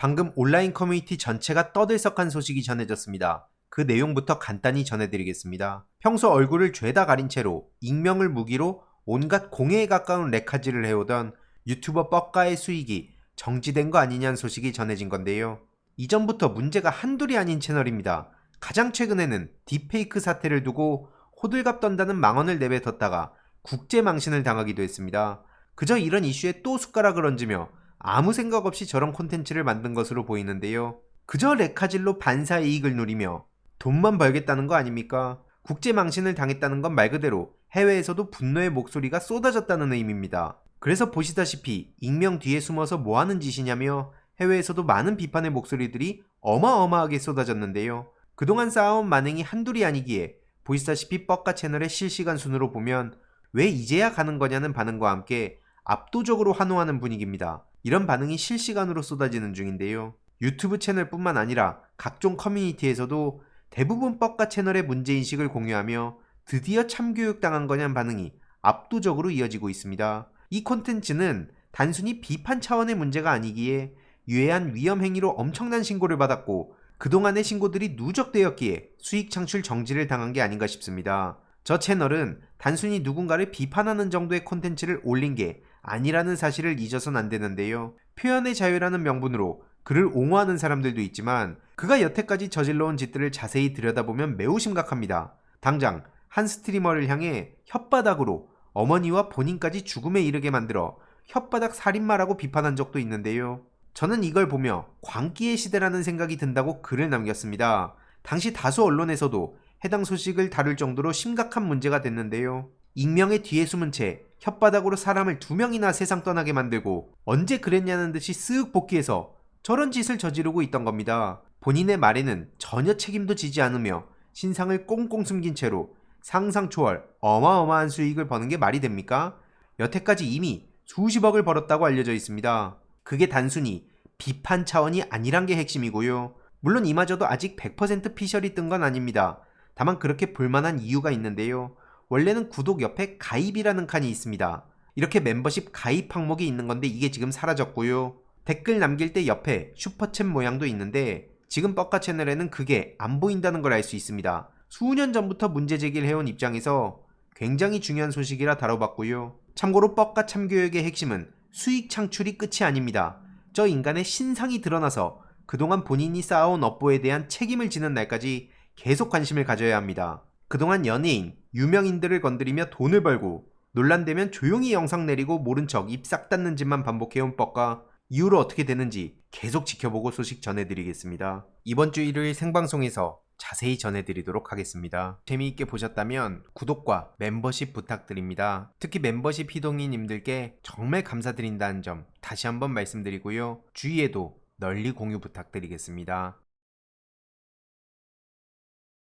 방금 온라인 커뮤니티 전체가 떠들썩한 소식이 전해졌습니다. 그 내용부터 간단히 전해드리겠습니다. 평소 얼굴을 죄다 가린 채로 익명을 무기로 온갖 공해에 가까운 레카지를 해오던 유튜버 뻑가의 수익이 정지된 거 아니냐는 소식이 전해진 건데요. 이전부터 문제가 한둘이 아닌 채널입니다. 가장 최근에는 딥페이크 사태를 두고 호들갑 떤다는 망언을 내뱉었다가 국제 망신을 당하기도 했습니다. 그저 이런 이슈에 또 숟가락을 얹으며 아무 생각 없이 저런 콘텐츠를 만든 것으로 보이는데요. 그저 레카질로 반사 이익을 누리며 돈만 벌겠다는 거 아닙니까? 국제 망신을 당했다는 건 말 그대로 해외에서도 분노의 목소리가 쏟아졌다는 의미입니다. 그래서 보시다시피 익명 뒤에 숨어서 뭐 하는 짓이냐며 해외에서도 많은 비판의 목소리들이 어마어마하게 쏟아졌는데요. 그동안 쌓아온 만행이 한둘이 아니기에 보시다시피 뻑가 채널의 실시간 순으로 보면 왜 이제야 가는 거냐는 반응과 함께 압도적으로 환호하는 분위기입니다. 이런 반응이 실시간으로 쏟아지는 중인데요. 유튜브 채널뿐만 아니라 각종 커뮤니티에서도 대부분 뻑가 채널의 문제인식을 공유하며 드디어 참교육당한 거냐는 반응이 압도적으로 이어지고 있습니다. 이 콘텐츠는 단순히 비판 차원의 문제가 아니기에 유해한 위험 행위로 엄청난 신고를 받았고 그동안의 신고들이 누적되었기에 수익 창출 정지를 당한 게 아닌가 싶습니다. 저 채널은 단순히 누군가를 비판하는 정도의 콘텐츠를 올린 게 아니라는 사실을 잊어선 안 되는데요. 표현의 자유라는 명분으로 그를 옹호하는 사람들도 있지만 그가 여태까지 저질러온 짓들을 자세히 들여다보면 매우 심각합니다. 당장 한 스트리머를 향해 혓바닥으로 어머니와 본인까지 죽음에 이르게 만들어 혓바닥 살인마라고 비판한 적도 있는데요. 저는 이걸 보며 광기의 시대라는 생각이 든다고 글을 남겼습니다. 당시 다수 언론에서도 해당 소식을 다룰 정도로 심각한 문제가 됐는데요. 익명의 뒤에 숨은 채 혓바닥으로 사람을 두 명이나 세상 떠나게 만들고 언제 그랬냐는 듯이 쓱 복귀해서 저런 짓을 저지르고 있던 겁니다. 본인의 말에는 전혀 책임도 지지 않으며 신상을 꽁꽁 숨긴 채로 상상 초월 어마어마한 수익을 버는 게 말이 됩니까? 여태까지 이미 수십억을 벌었다고 알려져 있습니다. 그게 단순히 비판 차원이 아니란 게 핵심이고요. 물론 이마저도 아직 100% 피셜이 뜬 건 아닙니다. 다만 그렇게 볼만한 이유가 있는데요. 원래는 구독 옆에 가입이라는 칸이 있습니다. 이렇게 멤버십 가입 항목이 있는 건데 이게 지금 사라졌고요. 댓글 남길 때 옆에 슈퍼챗 모양도 있는데 지금 뻑가 채널에는 그게 안 보인다는 걸 알 수 있습니다. 수년 전부터 문제 제기를 해온 입장에서 굉장히 중요한 소식이라 다뤄봤고요. 참고로 뻑가 참교육의 핵심은 수익 창출이 끝이 아닙니다. 저 인간의 신상이 드러나서 그동안 본인이 쌓아온 업보에 대한 책임을 지는 날까지 계속 관심을 가져야 합니다. 그동안 연예인, 유명인들을 건드리며 돈을 벌고 논란되면 조용히 영상 내리고 모른 척 입 싹 닫는 짓만 반복해온 뻑가 이후로 어떻게 되는지 계속 지켜보고 소식 전해드리겠습니다. 이번 주 일요일 생방송에서 자세히 전해드리도록 하겠습니다. 재미있게 보셨다면 구독과 멤버십 부탁드립니다. 특히 멤버십 희동이님들께 정말 감사드린다는 점 다시 한번 말씀드리고요. 주위에도 널리 공유 부탁드리겠습니다.